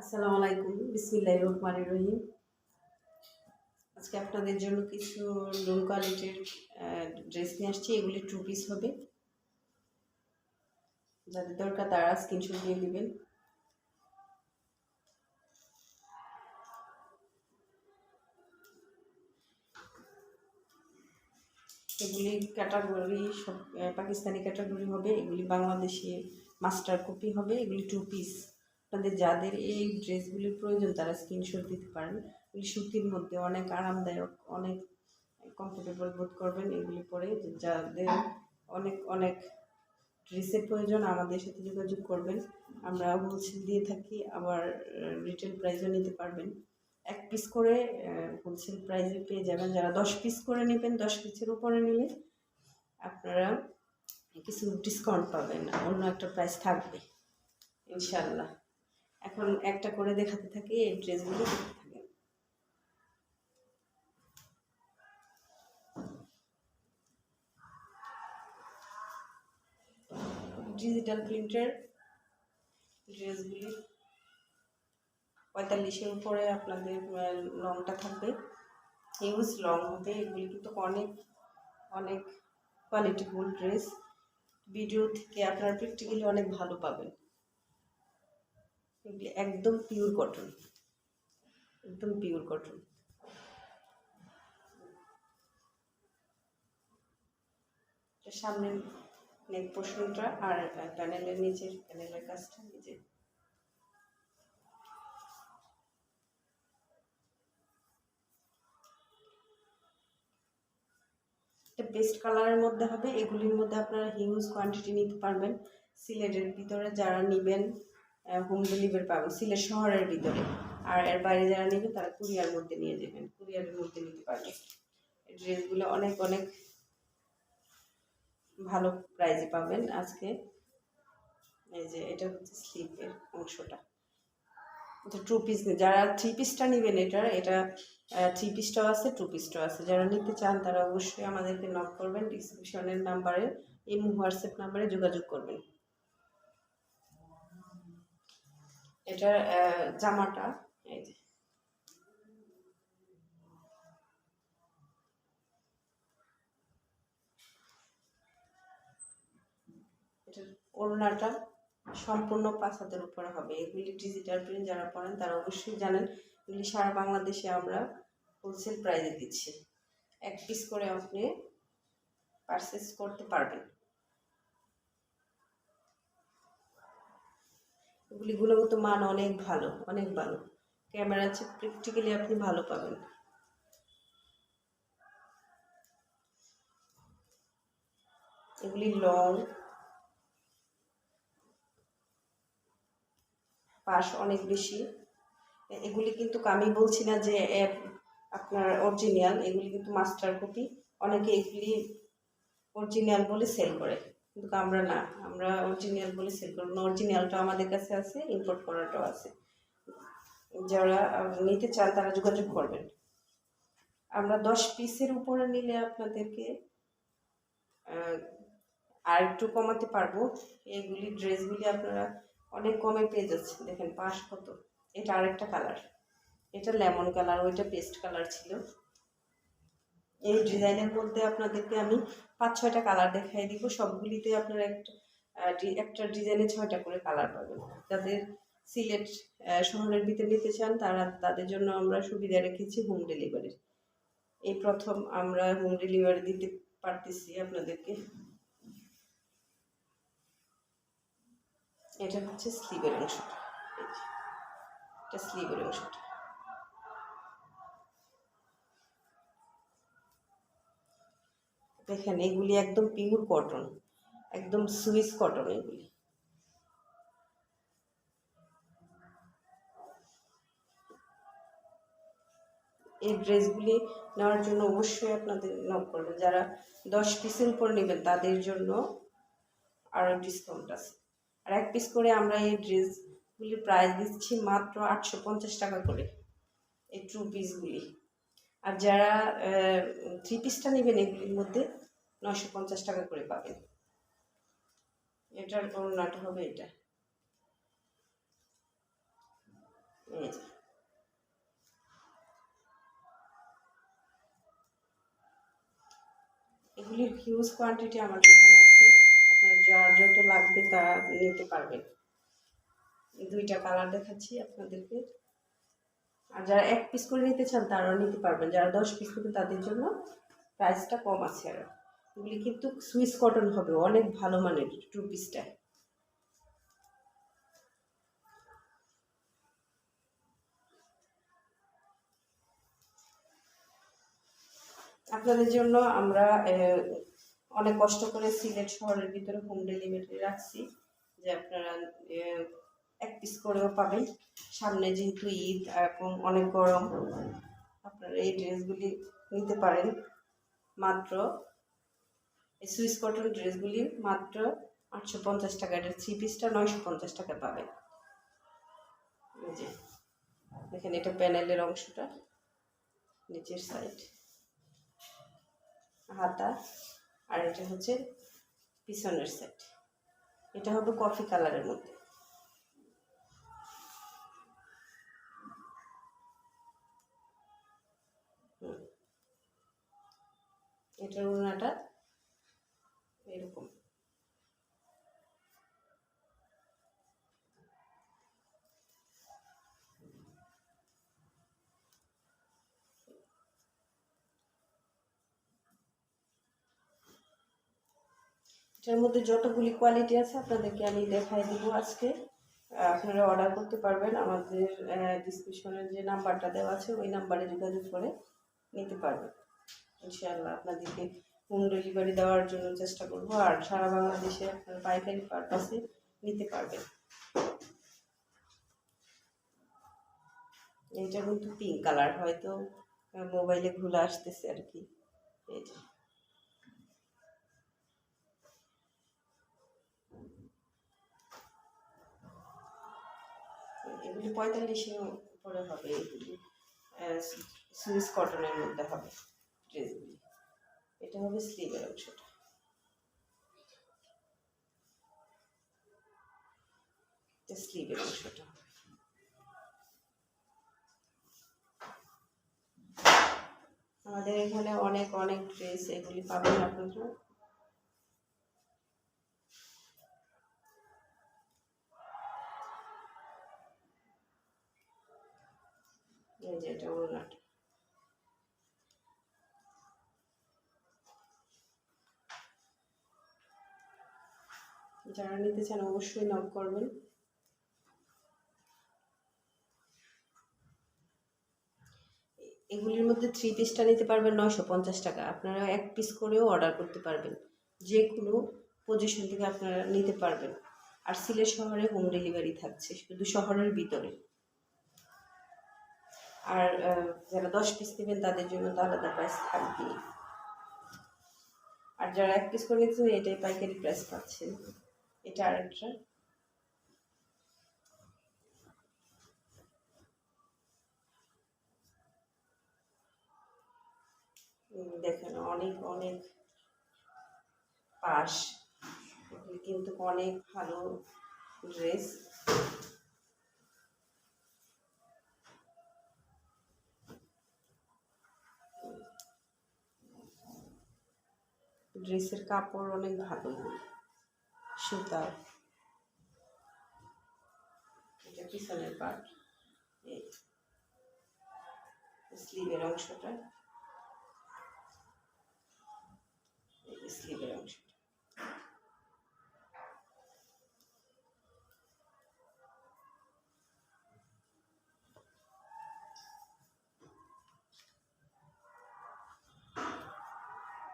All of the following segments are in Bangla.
আসসালামু আলাইকুম। বিসমিল্লাহ রহমান রহিম। আজকে আপনাদের জন্য কিছু লো কোয়ালিটির ড্রেস নিয়ে আসছি। এগুলি টু পিস হবে। যাদের দরকার তারা স্ক্রিনশট দিয়ে নেবেন। এগুলি ক্যাটাগরি সব পাকিস্তানি ক্যাটাগরি হবে। এগুলি বাংলাদেশে মাস্টার কপি হবে। এগুলি টু পিস আপনাদের যাদের এই ড্রেসগুলির প্রয়োজন তারা স্ক্রিনশট দিতে পারেন। এগুলি সুতির মধ্যে অনেক আরামদায়ক, অনেক কমফোর্টেবল বোধ করবেন এগুলি পরে। যাদের অনেক অনেক ড্রেসের প্রয়োজন আমাদের সাথে যোগাযোগ করবেন। আমরা হোলসেল দিয়ে থাকি, আবার রিটেল প্রাইসও নিতে পারবেন। এক পিস করে হোলসেল প্রাইসে পেয়ে যাবেন। যারা দশ পিস করে নেবেন, দশ পিসের উপরে নিলে আপনারা কিছু ডিসকাউন্ট পাবেন। অন্য একটা প্রাইস থাকবে ইনশাল্লাহ এখন একটা করে দেখাতে থাকি, এই ড্রেসগুলো দেখতে ডিজিটাল প্রিন্টের ড্রেসগুলি পঁয়তাল্লিশের উপরে আপনাদের লংটা থাকবে। হিউজ লং হবে, এগুলি কিন্তু অনেক অনেক কোয়ালিটিফুল ড্রেস ভিডিও থেকে আপনার প্র্যাকটিক্যালি অনেক ভালো পাবেন। এগুলি একদম পিওর কটন একদম পিওর কটন সামনের নেক পোর্শনটা আর প্যানেলের নিচের প্যানেলের কাজটা নিজে বেস্ট কালারের মধ্যে হবে। এগুলির মধ্যে আপনারা হিউজ কোয়ান্টিটি নিতে পারবেন। সিলেটের ভিতরে যারা নেবেন হোম ডেলিভারি পাবেন সিলেট শহরের ভিতরে। আর এর বাইরে যারা নেবে, তারা কুরিয়ার মধ্যে নিয়ে যাবেন, কুরিয়ারের মধ্যে নিতে পারবেন এই ড্রেসগুলো অনেক অনেক ভালো প্রাইজে পাবেন আজকে। এই যে, এটা হচ্ছে স্লিপের অংশটা। এটা টু পিস যারা থ্রি পিসটা নেবেন, এটার, এটা থ্রি পিসটাও আছে টু পিসটাও আছে। যারা নিতে চান, তারা অবশ্যই আমাদেরকে নক করবেন ডিসক্রিপশনের নাম্বারে ইমো হোয়াটসঅ্যাপ নাম্বারে যোগাযোগ করবেন। আহ, জামাটা এই যে। ওড়নাটা সম্পূর্ণ পাঁচ হাতের উপরে হবে। এগুলি ডিজিটাল প্রিন্ট যারা পড়েন তারা অবশ্যই জানেন এগুলি সারা বাংলাদেশে আমরা হোলসেল প্রাইসে দিচ্ছি। এক পিস করে আপনি পারচেস করতে পারবেন। এগুলি গুণগত মান অনেক ভালো অনেক ভালো। ক্যামেরা আছে প্র্যাকটিক্যালি আপনি ভালো পাবেন। এগুলি লং পাশ অনেক বেশি। এগুলি কিন্তু আমি বলছি না যে, এ- আপনার অরিজিনাল এগুলি কিন্তু মাস্টার কপি অনেকে এগুলি অরিজিনাল বলে সেল করে। কিন্তু আমরা না, আমরা অরিজিনাল বলে সেল করব না। অরিজিনালটা আমাদের কাছে আছে ইম্পোর্ট করাটাও আছে। যারা নিতে চান তারা যোগাযোগ করবেন। আমরা দশ পিসের উপরে নিলে আপনাদেরকে আর একটু কমাতে পারব। এগুলি ড্রেসগুলি আপনারা অনেক কমে পেয়ে যাচ্ছে দেখেন পাঁচ কত। এটা আরেকটা কালার এটা লেমন কালার ওইটা পেস্ট কালার ছিল। এই ডিজাইনের মধ্যে আপনাদেরকে আমি পাঁচ ছয়টা কালার দেখাই দিব। সবগুলিতে আপনারা একটা একটা ডিজাইনে ছয়টা করে কালার পাবেন। যাদের সিলেট শহরের ভিতরে নিতে চান, তারা তাদের জন্য আমরা সুবিধা রেখেছি হোম ডেলিভারির এই প্রথম আমরা হোম ডেলিভারি দিতে পারতেছি আপনাদেরকে। এটা হচ্ছে স্লিভের অংশটা। এটা স্লিভের অংশটা। দেখেন, এগুলি একদম পিওর কটন একদম সুইস কটন এগুলি। এই ড্রেসগুলি নেওয়ার জন্য অবশ্যই আপনাদের নক করবেন যারা দশ পিসের উপর নেবেন, তাদের জন্য আরও ডিসকাউন্ট আছে। আর এক পিস করে আমরা এই ড্রেসগুলির প্রাইস দিচ্ছি মাত্র আটশো পঞ্চাশ টাকা করে, এই টু পিসগুলি আর যারা থ্রি পিসটা নেবেন এগুলির মধ্যে নশো পঞ্চাশ টাকা করে পাবেন। এটার ওড়নাটা হবে এটা। এগুলির হিউজ কোয়ান্টিটি আমাদের এখানে আছে। আপনার যার যত লাগবে তা নিতে পারবেন। দুইটা কালার দেখাচ্ছি আপনাদেরকে। আর যারা এক পিস করে নিতে চান তারাও নিতে পারবেন। যারা দশ পিস নেবেন তাদের জন্য প্রাইসটা কম আছে আরও এগুলি কিন্তু সুইস কটন হবে, অনেক ভালো মানের টু। পিসটা আপনাদের জন্য আমরা অনেক কষ্ট করে সিলেট শহরের ভিতরে হোম ডেলিভারি রাখছি, যে আপনারা এক পিস করেও পাবেন। সামনে যেহেতু ঈদ এবং অনেক গরম, আপনারা এই ড্রেসগুলি নিতে পারেন। মাত্র এই সুইস কটন ড্রেসগুলি মাত্র আটশো পঞ্চাশ টাকা। এটা থ্রি পিসটা নয়শো পঞ্চাশ টাকা পাবেন। যে, দেখেন এটা প্যানেলের অংশটা, নিচের সাইড হাতা, আর এটা হচ্ছে পিছনের সেট এটা হবে কফি কালারের মধ্যে। এটার উড়নাটা এরকম। এটার মধ্যে যতগুলি কোয়ালিটি আছে আপনাদেরকে আমি দেখাই দিব আজকে। আপনারা অর্ডার করতে পারবেন। আমাদের ডিসক্রিপশনের যে নাম্বারটা দেওয়া আছে, ওই নাম্বারে যোগাযোগ করে নিতে পারবেন। ইনশাআল্লাহ আপনাদেরকে হোম ডেলিভারি দেওয়ার জন্য চেষ্টা করব, আর সারা বাংলাদেশে আপনারা পাইকারি পারপাসে নিতে পারবেন। এইটা কিন্তু পিঙ্ক কালার হয়তো মোবাইলে ঘুরে আসতেছে আর কি। এই এগুলি পঁয়তাল্লিশের উপরে হবে, এগুলি সুইস কটনের মধ্যে হবে ড্রেসগুলি এটা হবে স্লিভের অংশটা। স্লিভের অংশটা। আমাদের এখানে অনেক অনেক ড্রেস এগুলি পাবেন আপনারা। যারা নিতে চান অবশ্যই নক করবেন। এগুলির মধ্যে থ্রি পিসটা নিতে পারবেন, নয়শো পঞ্চাশ টাকা। আপনারা এক পিস করেও অর্ডার করতে পারবেন। যে কোনো পজিশন থেকে আপনারা নিতে পারবেন। আর সিলেট শহরে হোম ডেলিভারি থাকছে, শুধু শহরের ভিতরে। আর যারা দশ পিস নেবেন, তাদের জন্য তো আলাদা প্রাইস থাকবে আর যারা এক পিস করে নিচ্ছেন এটাই পাইকারি প্রাইস পাচ্ছেন। এটা আরেকটা দেখেন অনেক অনেক পাশ কিন্তু অনেক ভালো ড্রেস। ড্রেসের কাপড় অনেক ভালো। সুতার এটা পিছনের পার্ট স্লিভের অংশটা। স্লিভের অংশটা।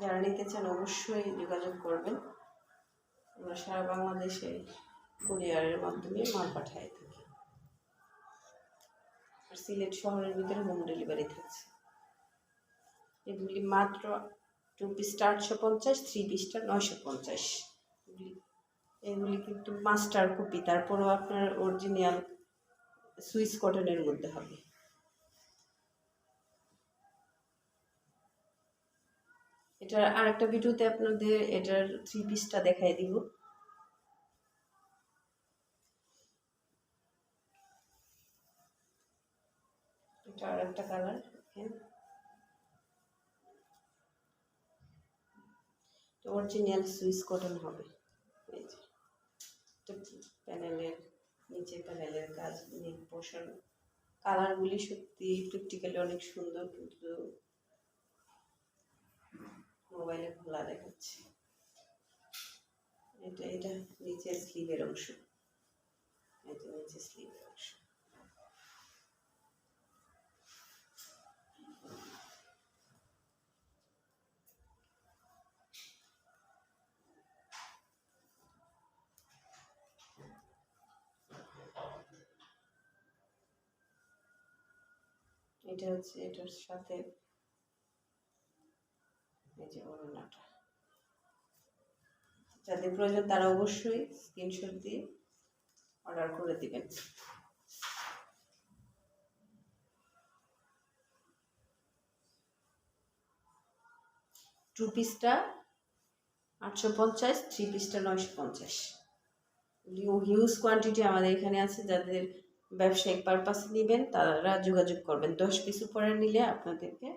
যারা নিতে চান অবশ্যই যোগাযোগ করবেন। আমরা সারা বাংলাদেশে কুরিয়ারের মাধ্যমে মাল পাঠাই থাকি। আর সিলেট শহরের ভিতরে হোম ডেলিভারি থাকছে। এগুলি মাত্র টু পিসটা আটশো পঞ্চাশ থ্রি পিসটা নয়শো পঞ্চাশ। এগুলি কিন্তু মাস্টার কপি, তারপরেও আপনার অরিজিনাল সুইস কটনের মধ্যে হবে। এটার আরেকটা ভিডিওতে আপনাদের এটার থ্রি পিসটা দেখাই দিব। এটা কালার অরিজিনাল সুইস হবে। প্যানেলের নিচে প্যানেলের কাজ কালারগুলি সত্যি প্র্যাকটিক্যালি অনেক সুন্দর, কিন্তু মোবাইলে খোলা দেখাচ্ছে। এটা এটা নিচে স্লিভের অংশ। এটা নিচে স্লিভের অংশ। এটা হচ্ছে, এটার সাথে যে যাদের প্রয়োজন তারা অবশ্যই স্ক্রিনশট দিয়ে অর্ডার করে দিবেন। টু পিসটা আটশো পঞ্চাশ থ্রি পিসটা নয়শো পঞ্চাশ। হিউজ কোয়ান্টিটি আমাদের এখানে আছে, যাদের ব্যবসায়িক পারপাসে নেবেন, তারা যোগাযোগ করবেন। দশ পিস উপরে নিলে আপনাদেরকে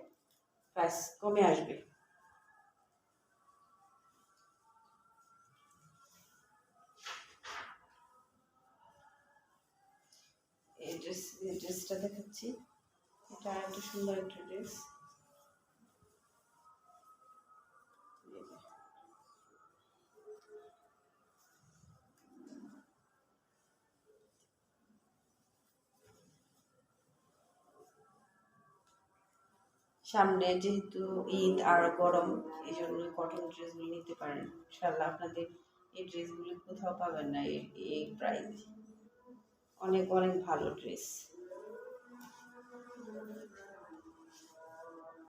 প্রাইস কমে আসবে। ড্রেসটা দেখাচ্ছি। এটা একটা সুন্দর একটা ড্রেস। সামনে যেহেতু ঈদ আর গরম এই জন্য কটন ড্রেসগুলো নিতে পারেন। ইনশাল্লাহ আপনাদের এই ড্রেসগুলো কোথাও পাবেন না এই প্রাইস অনেক অনেক ভালো ড্রেস। Thank you.